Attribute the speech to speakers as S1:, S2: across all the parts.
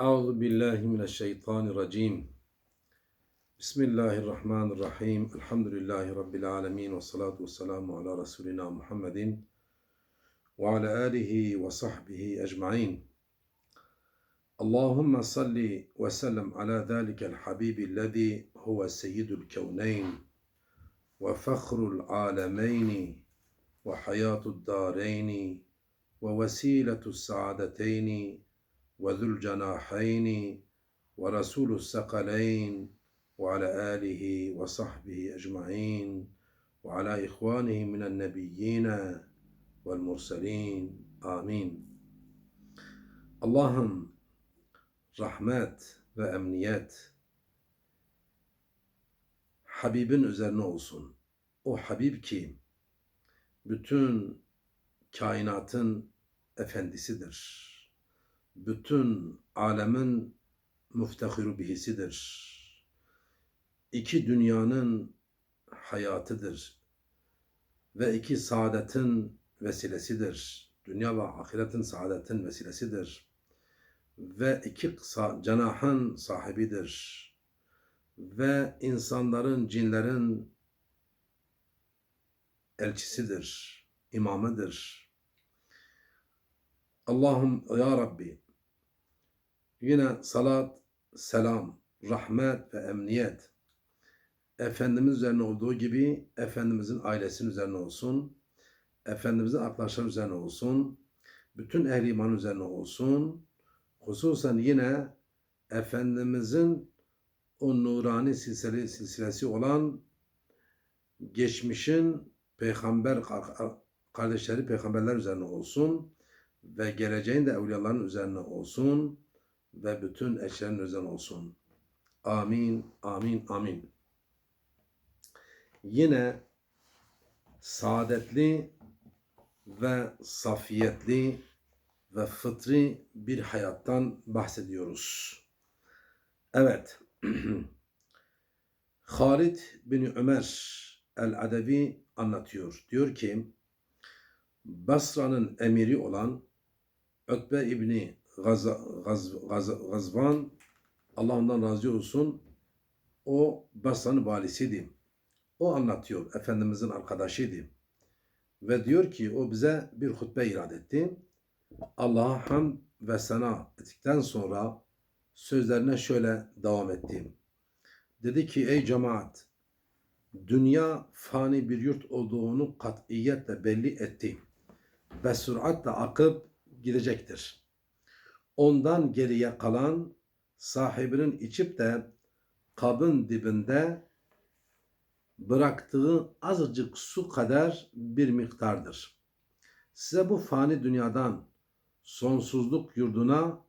S1: أعوذ بالله من الشيطان الرجيم. بسم الله الرحمن الرحيم. الحمد لله رب العالمين والصلاة والسلام على رسولنا محمد وعلى آله وصحبه أجمعين. اللهم صل وسلم على ذلك الحبيب الذي هو سيد الكونين وفخر العالمين وحياة الدارين ووسيلة السعادتين وذو الجناحين ورسول الثقلين وعلى آله وصحبه أجمعين وعلى إخوانه من النبيين والمرسلين آمين Allah'ım rahmet ve emniyet Habibin üzerine olsun. O Habib ki bütün kainatın efendisidir. Bütün alemin müftehiru bihisidir. İki dünyanın hayatıdır. Ve iki saadetin vesilesidir. Dünya ve ahiretin saadetin vesilesidir. Ve iki sa- cenahın sahibidir. Ve insanların, cinlerin elçisidir, imamıdır. Allahum ya Rabbi yine salat, selam, rahmet ve emniyet Efendimiz üzerine olduğu gibi Efendimizin ailesinin üzerine olsun. Efendimizin arkadaşları üzerine olsun. Bütün ehli iman üzerine olsun. Hususen yine Efendimizin o nurani silsile, silsilesi olan geçmişin peygamber kardeşleri peygamberler üzerine olsun ve geleceğin de evliyaların üzerine olsun ve bütün eşlerin üzerine olsun. Amin, amin, amin. Yine saadetli ve safiyetli ve fıtri bir hayattan bahsediyoruz. Evet. Halid bin Ömer el-Adevi anlatıyor. Diyor ki Basra'nın emiri olan Ötbe İbni Gaz, Gaz, Gaz, Gazvan Allah ondan razı olsun o Basra'nın valisiydi. O anlatıyor. Efendimizin arkadaşıydı. Ve diyor ki o bize bir hutbe irad etti. Allah'a hamd ve sana ettikten sonra sözlerine şöyle devam etti. Dedi ki ey cemaat dünya fani bir yurt olduğunu katiyetle belli etti ve süratle akıp gidecektir. Ondan geriye kalan sahibinin içip de kabın dibinde bıraktığı azıcık su kadar bir miktardır. Size bu fani dünyadan sonsuzluk yurduna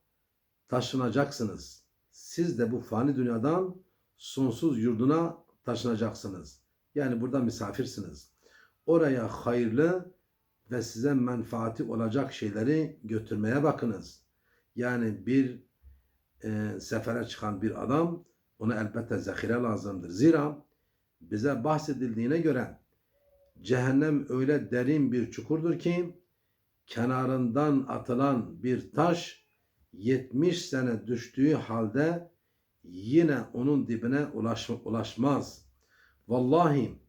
S1: taşınacaksınız. Siz de bu fani dünyadan sonsuz yurduna taşınacaksınız. Yani burada misafirsiniz. Oraya hayırlı ve size menfaati olacak şeyleri götürmeye bakınız. Yani bir e, sefere çıkan bir adam ona elbette zahire lazımdır. Zira bize bahsedildiğine göre cehennem öyle derin bir çukurdur ki kenarından atılan bir taş 70 sene düştüğü halde yine onun dibine ulaş, ulaşmaz. Vallahi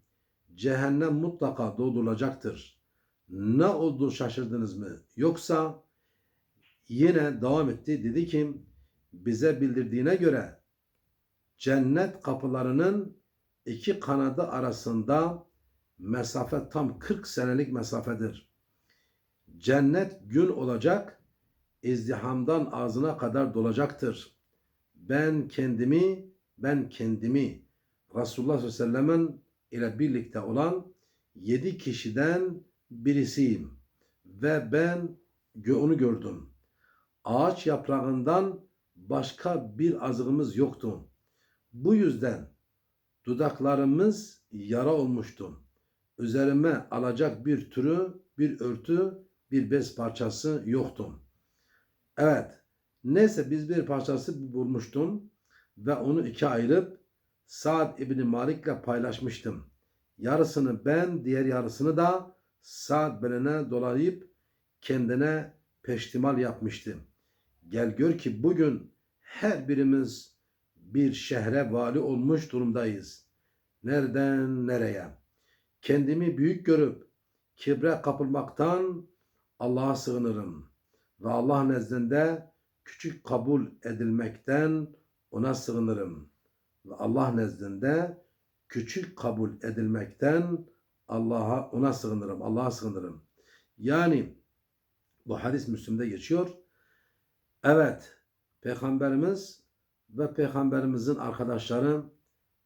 S1: cehennem mutlaka doldurulacaktır. Ne oldu şaşırdınız mı? Yoksa yine devam etti. Dedi ki bize bildirdiğine göre cennet kapılarının iki kanadı arasında mesafe tam 40 senelik mesafedir. Cennet gün olacak, izdihamdan ağzına kadar dolacaktır. Ben kendimi, ben kendimi Resulullah sallallahu aleyhi ve sellem'in ile birlikte olan yedi kişiden birisiyim. Ve ben onu gördüm. Ağaç yaprağından başka bir azığımız yoktu. Bu yüzden dudaklarımız yara olmuştu. Üzerime alacak bir türü, bir örtü, bir bez parçası yoktu. Evet, neyse biz bir parçası bulmuştum ve onu iki ayırıp Sa'd İbni Malik'le paylaşmıştım. Yarısını ben, diğer yarısını da Sa'd beline dolayıp kendine peştimal yapmıştım. Gel gör ki bugün her birimiz bir şehre vali olmuş durumdayız. Nereden nereye? Kendimi büyük görüp kibre kapılmaktan Allah'a sığınırım ve Allah nezdinde küçük kabul edilmekten ona sığınırım ve Allah nezdinde küçük kabul edilmekten Allah'a ona sığınırım. Allah'a sığınırım. Yani bu hadis Müslim'de geçiyor. Evet, Peygamberimiz ve Peygamberimizin arkadaşları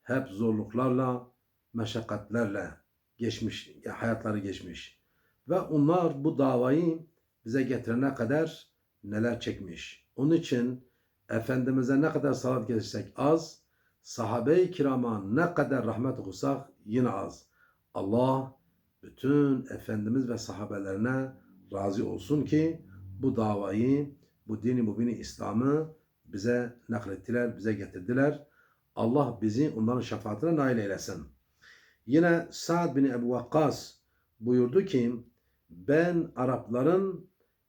S1: hep zorluklarla, meşakkatlerle geçmiş, hayatları geçmiş. Ve onlar bu davayı bize getirene kadar neler çekmiş. Onun için Efendimiz'e ne kadar salat getirsek az, sahabe-i kirama ne kadar rahmet okusak yine az. Allah bütün Efendimiz ve sahabelerine razı olsun ki bu davayı, bu dini mübini İslam'ı bize naklettiler, bize getirdiler. Allah bizi onların şefaatine nail eylesin. Yine Sa'd bin Ebu Vakkas buyurdu ki ben Arapların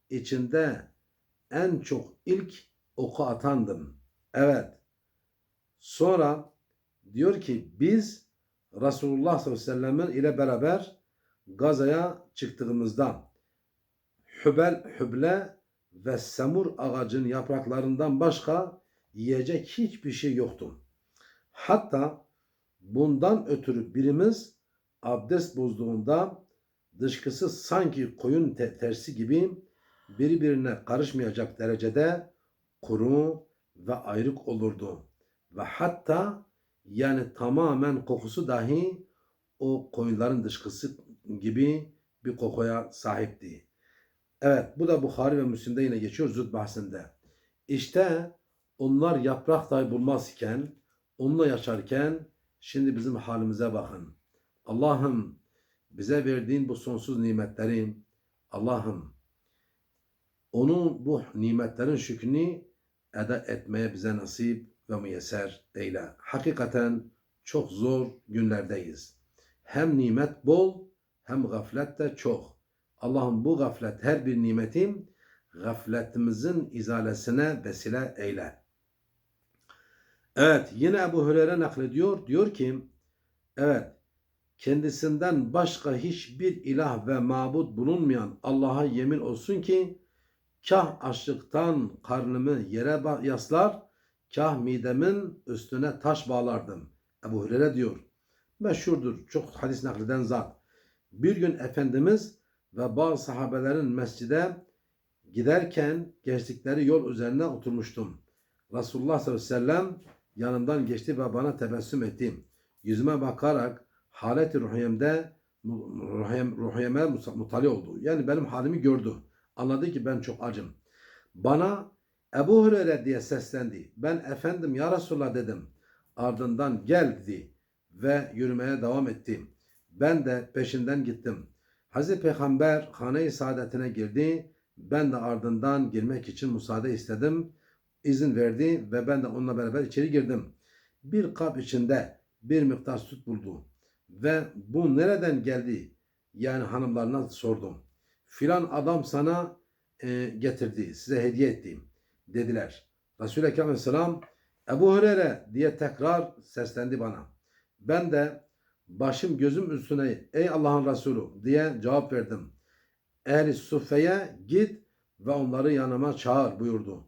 S1: içinde en çok ilk oku atandım. Evet. Sonra diyor ki biz Resulullah sallallahu aleyhi ve sellem ile beraber Gaza'ya çıktığımızda Hübel, Hüble ve Semur ağacın yapraklarından başka yiyecek hiçbir şey yoktu. Hatta bundan ötürü birimiz abdest bozduğunda dışkısı sanki koyun te- tersi gibi birbirine karışmayacak derecede kuru ve ayrık olurdu. Ve hatta yani tamamen kokusu dahi o koyunların dışkısı gibi bir kokuya sahipti. Evet bu da Bukhari ve Müslim'de yine geçiyor züd bahsinde. İşte onlar yaprak dahi bulmaz iken, onunla yaşarken şimdi bizim halimize bakın. Allah'ım bize verdiğin bu sonsuz nimetleri Allah'ım onun bu nimetlerin şükrünü eda etmeye bize nasip ve müyesser eyle. Hakikaten çok zor günlerdeyiz. Hem nimet bol hem gaflet de çok. Allah'ım bu gaflet her bir nimetim gafletimizin izalesine vesile eyle. Evet yine Ebu Hureyre naklediyor. Diyor ki evet kendisinden başka hiçbir ilah ve mabut bulunmayan Allah'a yemin olsun ki kah açlıktan karnımı yere yaslar, kah midemin üstüne taş bağlardım. Ebu Hureyre diyor. Meşhurdur, çok hadis nakleden zat. Bir gün Efendimiz ve bazı sahabelerin mescide giderken geçtikleri yol üzerine oturmuştum. Resulullah sallallahu aleyhi ve sellem yanımdan geçti ve bana tebessüm etti. Yüzüme bakarak haleti ruhiyemde ruhiyem, ruhiyeme mutali oldu. Yani benim halimi gördü. Anladı ki ben çok acım. Bana Ebu Hureyre diye seslendi. Ben efendim ya Resulallah dedim. Ardından gel dedi ve yürümeye devam ettim. Ben de peşinden gittim. Hazreti Peygamber hane-i saadetine girdi. Ben de ardından girmek için müsaade istedim. İzin verdi ve ben de onunla beraber içeri girdim. Bir kap içinde bir miktar süt buldu. Ve bu nereden geldi? Yani hanımlarına sordum. Filan adam sana e, getirdi, size hediye ettim dediler. Resul-i Ekrem Aleyhisselam Ebu Hureyre diye tekrar seslendi bana. Ben de başım gözüm üstüne ey Allah'ın Resulü diye cevap verdim. Ehli Suffe'ye git ve onları yanıma çağır buyurdu.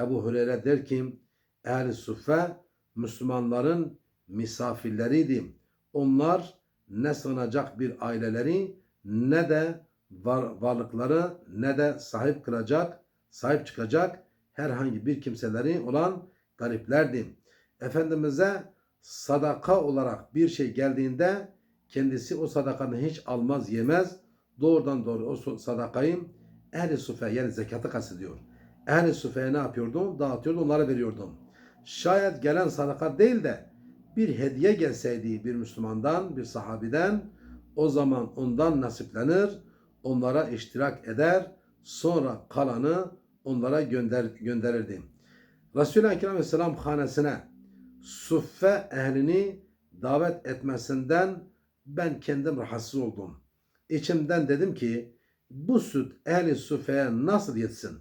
S1: Ebu Hureyre der ki Ehli Suffe Müslümanların misafirleriydi. Onlar ne sığınacak bir aileleri ne de var, varlıkları ne de sahip kılacak, sahip çıkacak herhangi bir kimseleri olan gariplerdi. Efendimiz'e sadaka olarak bir şey geldiğinde kendisi o sadakanı hiç almaz yemez. Doğrudan doğru o sadakayı ehli sufe yani zekatı kastediyor. Ehli sufeye ne yapıyordu? Dağıtıyordu onlara veriyordum. Şayet gelen sadaka değil de bir hediye gelseydi bir Müslümandan, bir sahabiden o zaman ondan nasiplenir, onlara iştirak eder, sonra kalanı onlara gönder, gönderirdi. Resul-i Ekrem Aleyhisselam hanesine suffe ehlini davet etmesinden ben kendim rahatsız oldum. İçimden dedim ki bu süt ehli suffeye nasıl yetsin?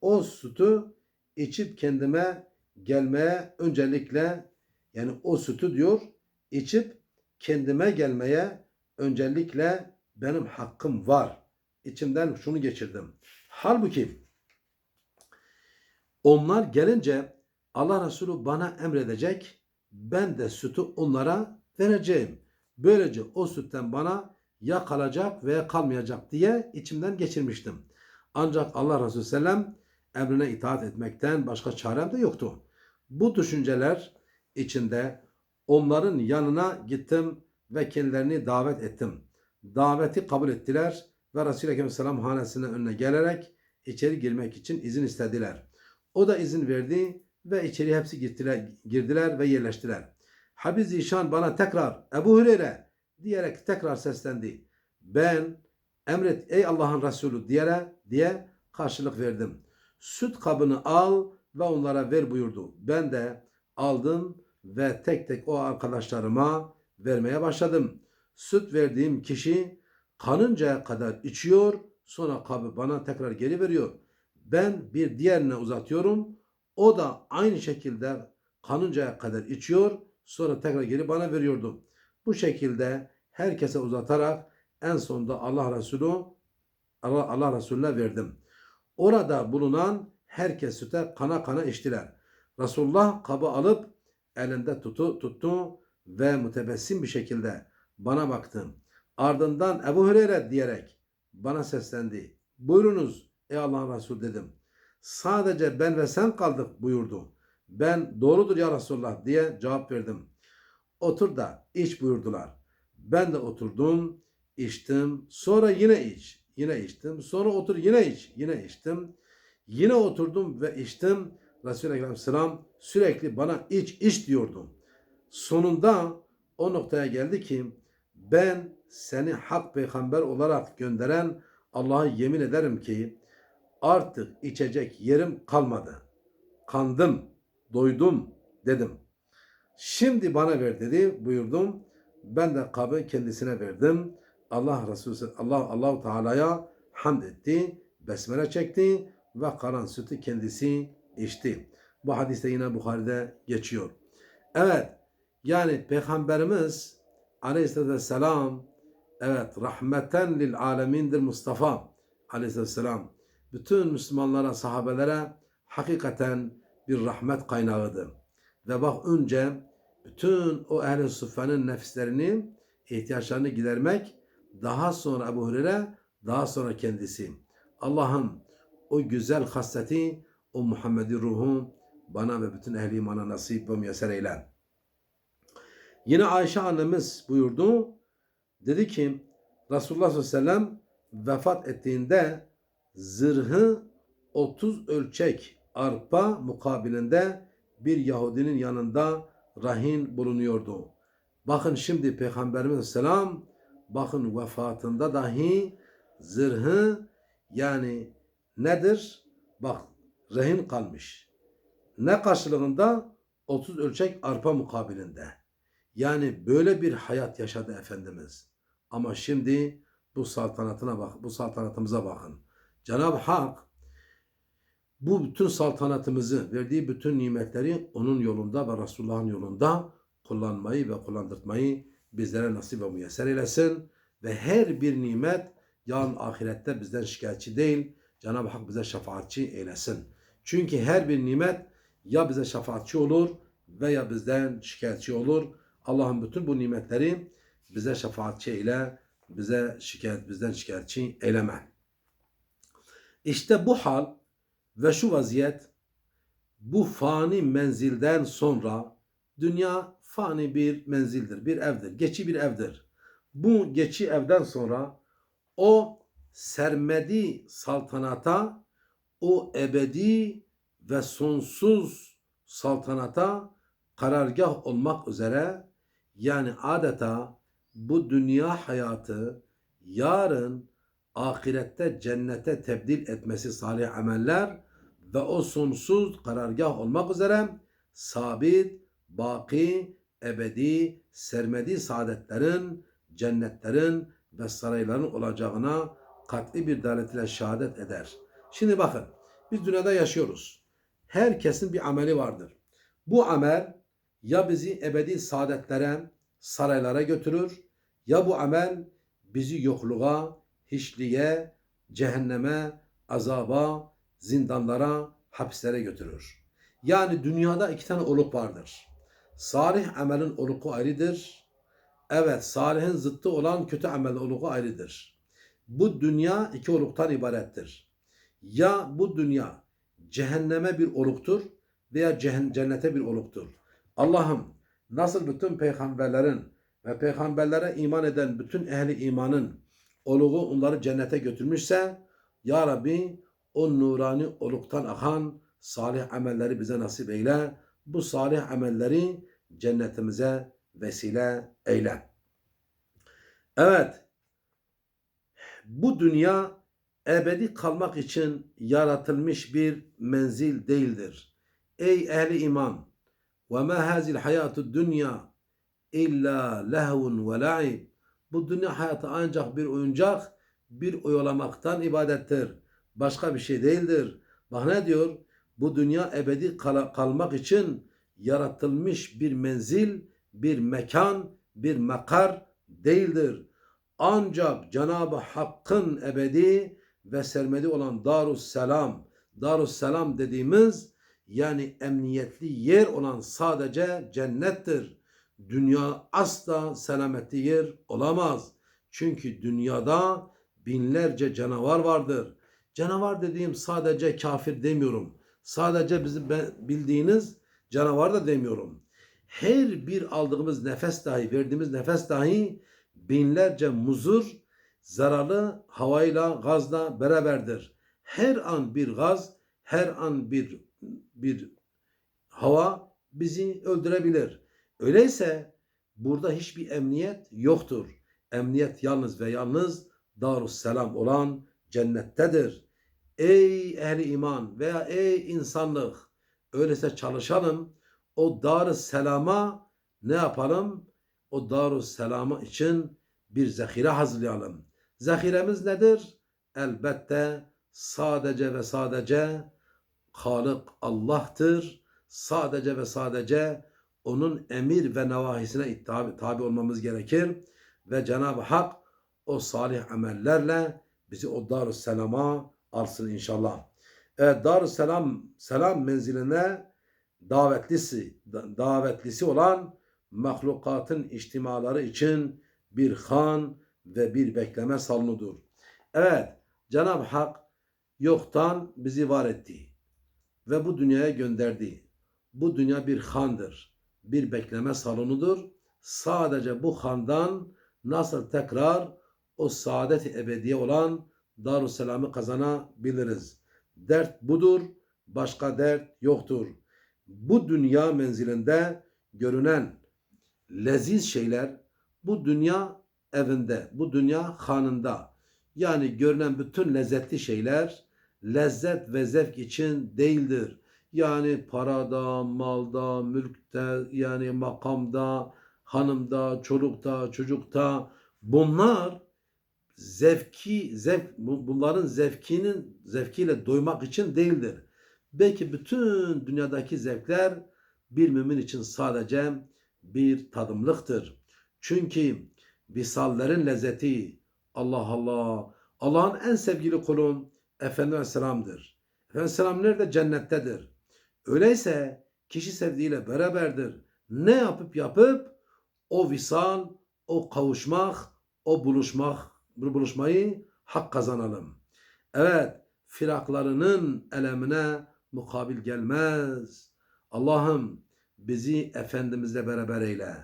S1: O sütü içip kendime gelmeye öncelikle yani o sütü diyor içip kendime gelmeye öncelikle benim hakkım var. İçimden şunu geçirdim. Halbuki onlar gelince Allah Resulü bana emredecek. Ben de sütü onlara vereceğim. Böylece o sütten bana ya kalacak veya kalmayacak diye içimden geçirmiştim. Ancak Allah Resulü Sellem emrine itaat etmekten başka çarem de yoktu. Bu düşünceler içinde onların yanına gittim ve kendilerini davet ettim. Daveti kabul ettiler ve Ekrem Selam hanesinin önüne gelerek içeri girmek için izin istediler. O da izin verdi ve içeri hepsi girdiler, girdiler ve yerleştiler. Habib Zişan bana tekrar Ebu Hüreyre diyerek tekrar seslendi. Ben emret ey Allah'ın Resulü diyerek diye karşılık verdim. Süt kabını al ve onlara ver buyurdu. Ben de aldım ve tek tek o arkadaşlarıma vermeye başladım. Süt verdiğim kişi kanıncaya kadar içiyor, sonra kabı bana tekrar geri veriyor. Ben bir diğerine uzatıyorum. O da aynı şekilde kanıncaya kadar içiyor, sonra tekrar geri bana veriyordu. Bu şekilde herkese uzatarak en sonunda Allah Resulü Allah, Allah Resulüne verdim. Orada bulunan herkes süte kana kana içtiler. Resulullah kabı alıp elinde tutu, tuttu ve mütebessim bir şekilde bana baktı. Ardından Ebu Hureyre diyerek bana seslendi. Buyurunuz ey Allah'ın Resulü dedim. Sadece ben ve sen kaldık buyurdu. Ben doğrudur ya Resulullah diye cevap verdim. Otur da iç buyurdular. Ben de oturdum, içtim. Sonra yine iç, yine içtim. Sonra otur yine iç, yine içtim. Yine oturdum ve içtim. Resulü Ekrem sürekli bana iç iç diyordu. Sonunda o noktaya geldi ki ben seni hak peygamber olarak gönderen Allah'a yemin ederim ki artık içecek yerim kalmadı. Kandım, doydum dedim. Şimdi bana ver dedi buyurdum. Ben de kabı kendisine verdim. Allah Resulü Allah Allahu Teala'ya hamd etti, besmele çekti ve karan sütü kendisi içti. Bu hadiste yine Bukhari'de geçiyor. Evet, yani Peygamberimiz Aleyhisselatü Vesselam evet rahmeten lil alemindir Mustafa Aleyhisselatü Vesselam. Bütün Müslümanlara, sahabelere hakikaten bir rahmet kaynağıdır. Ve bak önce bütün o ehl-i suffenin nefislerini, ihtiyaçlarını gidermek, daha sonra Ebu Hureyre, daha sonra kendisi. Allah'ım o güzel hasleti, o Muhammedi ruhu bana ve bütün ehli imana nasip ve müyesser eyle. Yine Ayşe annemiz buyurdu. Dedi ki Resulullah sallallahu aleyhi ve sellem vefat ettiğinde zırhı 30 ölçek arpa mukabilinde bir Yahudinin yanında rahin bulunuyordu. Bakın şimdi Peygamberimiz selam bakın vefatında dahi zırhı yani nedir? Bak rehin kalmış. Ne karşılığında? 30 ölçek arpa mukabilinde. Yani böyle bir hayat yaşadı Efendimiz. Ama şimdi bu saltanatına bak, bu saltanatımıza bakın. Cenab-ı Hak bu bütün saltanatımızı, verdiği bütün nimetleri onun yolunda ve Resulullah'ın yolunda kullanmayı ve kullandırmayı bizlere nasip ve müyesser eylesin. Ve her bir nimet yarın ahirette bizden şikayetçi değil, Cenab-ı Hak bize şefaatçi eylesin. Çünkü her bir nimet ya bize şefaatçi olur veya bizden şikayetçi olur. Allah'ın bütün bu nimetleri bize şefaatçi eyle, bize şikayet, bizden şikayetçi eyleme. İşte bu hal ve şu vaziyet bu fani menzilden sonra dünya fani bir menzildir, bir evdir, geçi bir evdir. Bu geçi evden sonra o sermedi saltanata, o ebedi ve sonsuz saltanata karargah olmak üzere yani adeta bu dünya hayatı yarın ahirette cennete tebdil etmesi salih ameller ve o sonsuz karargah olmak üzere sabit, baki, ebedi, sermedi saadetlerin, cennetlerin ve sarayların olacağına kat'i bir dalet ile şehadet eder. Şimdi bakın biz dünyada yaşıyoruz. Herkesin bir ameli vardır. Bu amel ya bizi ebedi saadetlere, saraylara götürür ya bu amel bizi yokluğa, hiçliğe, cehenneme, azaba, zindanlara, hapislere götürür. Yani dünyada iki tane oluk vardır. Salih amelin oluku ayrıdır. Evet, salihin zıttı olan kötü amelin oluku ayrıdır. Bu dünya iki oluktan ibarettir. Ya bu dünya cehenneme bir oluktur veya cennete bir oluktur. Allah'ım nasıl bütün peygamberlerin ve peygamberlere iman eden bütün ehli imanın oluğu onları cennete götürmüşse Ya Rabbi o nurani oluktan akan salih amelleri bize nasip eyle. Bu salih amelleri cennetimize vesile eyle. Evet. Bu dünya ebedi kalmak için yaratılmış bir menzil değildir. Ey ehli iman! Ve ma hazil hayatu dünya illa lehvun ve la'ib. Bu dünya hayatı ancak bir oyuncak, bir oyalamaktan ibadettir. Başka bir şey değildir. Bak ne diyor? Bu dünya ebedi kal- kalmak için yaratılmış bir menzil, bir mekan, bir makar değildir. Ancak Cenab-ı Hakk'ın ebedi ve sermedi olan Darusselam, Darusselam dediğimiz yani emniyetli yer olan sadece cennettir. Dünya asla selametli yer olamaz. Çünkü dünyada binlerce canavar vardır. Canavar dediğim sadece kafir demiyorum. Sadece bizim bildiğiniz canavar da demiyorum. Her bir aldığımız nefes dahi, verdiğimiz nefes dahi binlerce muzur, zararlı havayla, gazla beraberdir. Her an bir gaz, her an bir bir hava bizi öldürebilir. Öyleyse burada hiçbir emniyet yoktur. Emniyet yalnız ve yalnız Darusselam olan cennettedir. Ey ehli iman veya ey insanlık öyleyse çalışalım. O Darusselam'a ne yapalım? O Darusselam'a için bir zahire hazırlayalım. Zahiremiz nedir? Elbette sadece ve sadece Halık Allah'tır. Sadece ve sadece onun emir ve nevahisine tabi, tabi olmamız gerekir. Ve Cenab-ı Hak o salih amellerle bizi o Darüsselam'a alsın inşallah. Evet Darüsselam selam menziline davetlisi da- davetlisi olan mahlukatın içtimaları için bir han ve bir bekleme salonudur. Evet Cenab-ı Hak yoktan bizi var etti ve bu dünyaya gönderdi. Bu dünya bir handır, bir bekleme salonudur. Sadece bu handan nasıl tekrar o saadet ebediye olan Darüsselam'ı kazanabiliriz. Dert budur, başka dert yoktur. Bu dünya menzilinde görünen leziz şeyler bu dünya evinde, bu dünya hanında. Yani görünen bütün lezzetli şeyler lezzet ve zevk için değildir. Yani parada, malda, mülkte, yani makamda, hanımda, çolukta, çocukta bunlar zevki, zevk, bu- bunların zevkinin zevkiyle doymak için değildir. Belki bütün dünyadaki zevkler bir mümin için sadece bir tadımlıktır. Çünkü visallerin lezzeti Allah Allah Allah'ın en sevgili kulun Efendimiz Aleyhisselam'dır. Efendimiz Aleyhisselam nerede? Cennettedir. Öyleyse kişi sevdiğiyle beraberdir. Ne yapıp yapıp o visal, o kavuşmak, o buluşmak, bu buluşmayı hak kazanalım. Evet, firaklarının elemine mukabil gelmez. Allah'ım bizi Efendimizle beraber eyle.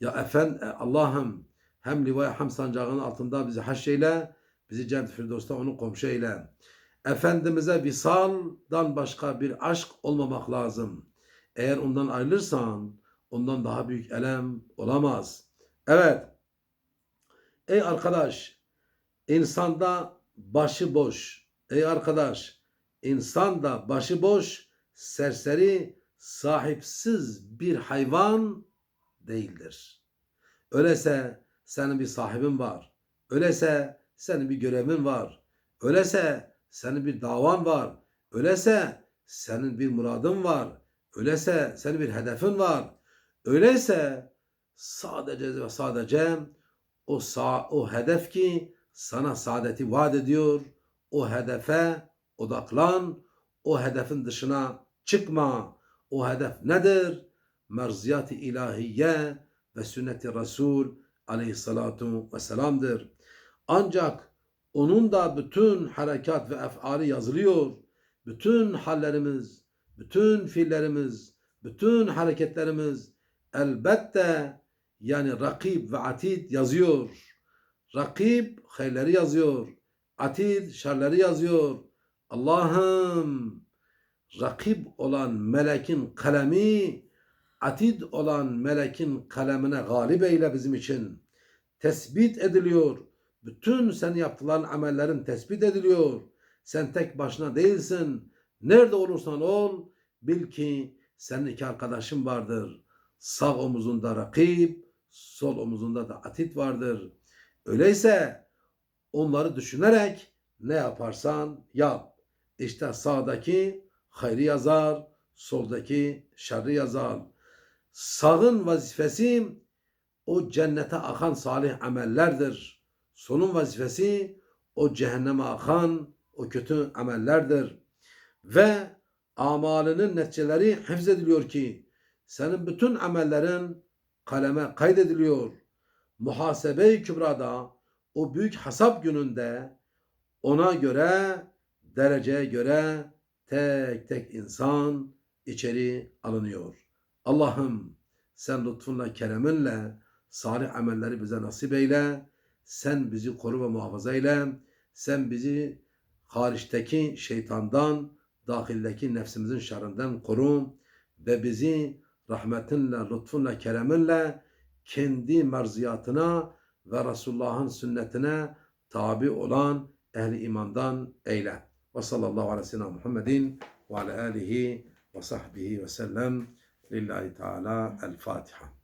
S1: Ya efend Allah'ım hem livaya hem sancağının altında bizi haşeyle, bizi Cennet-i Firdevs'te onu komşu eyle. Efendimiz'e visaldan başka bir aşk olmamak lazım. Eğer ondan ayrılırsan ondan daha büyük elem olamaz. Evet. Ey arkadaş, insanda başı boş. Ey arkadaş, insanda başı boş, serseri, sahipsiz bir hayvan değildir. Öyleyse senin bir sahibin var. Öyleyse senin bir görevin var. Öyleyse senin bir davan var. Öyleyse senin bir muradın var. Öyleyse senin bir hedefin var. Öyleyse sadece ve sadece o sa o hedef ki sana saadeti vaat ediyor. O hedefe odaklan. O hedefin dışına çıkma. O hedef nedir? Merziyat-ı ilahiye ve sünnet-i Resul aleyhissalatu vesselam'dır. Ancak onun da bütün harekat ve efali yazılıyor. Bütün hallerimiz, bütün fiillerimiz, bütün hareketlerimiz elbette yani rakib ve atid yazıyor. Rakib hayırları yazıyor. Atid şerleri yazıyor. Allah'ım rakib olan melekin kalemi atid olan melekin kalemine galip eyle bizim için. Tespit ediliyor. Bütün sen yaptılan amellerin tespit ediliyor. Sen tek başına değilsin. Nerede olursan ol bil ki senin iki arkadaşın vardır. Sağ omuzunda rakip, sol omuzunda da atit vardır. Öyleyse onları düşünerek ne yaparsan yap. İşte sağdaki hayrı yazar, soldaki şerri yazar. Sağın vazifesi o cennete akan salih amellerdir. Solun vazifesi o cehenneme akan o kötü amellerdir. Ve amalının neticeleri hifzediliyor ki senin bütün amellerin kaleme kaydediliyor. Muhasebe-i kübrada o büyük hesap gününde ona göre dereceye göre tek tek insan içeri alınıyor. Allah'ım sen lütfunla, kereminle salih amelleri bize nasip eyle. Sen bizi koru ve muhafaza eyle. Sen bizi hariçteki şeytandan, dahildeki nefsimizin şerrinden koru ve bizi rahmetinle, lütfunla, kereminle kendi merziyatına ve Resulullah'ın sünnetine tabi olan ehli imandan eyle. Ve sallallahu aleyhi ve Muhammedin ve ala alihi ve sahbihi ve sellem. Lillahi Teala El Fatiha.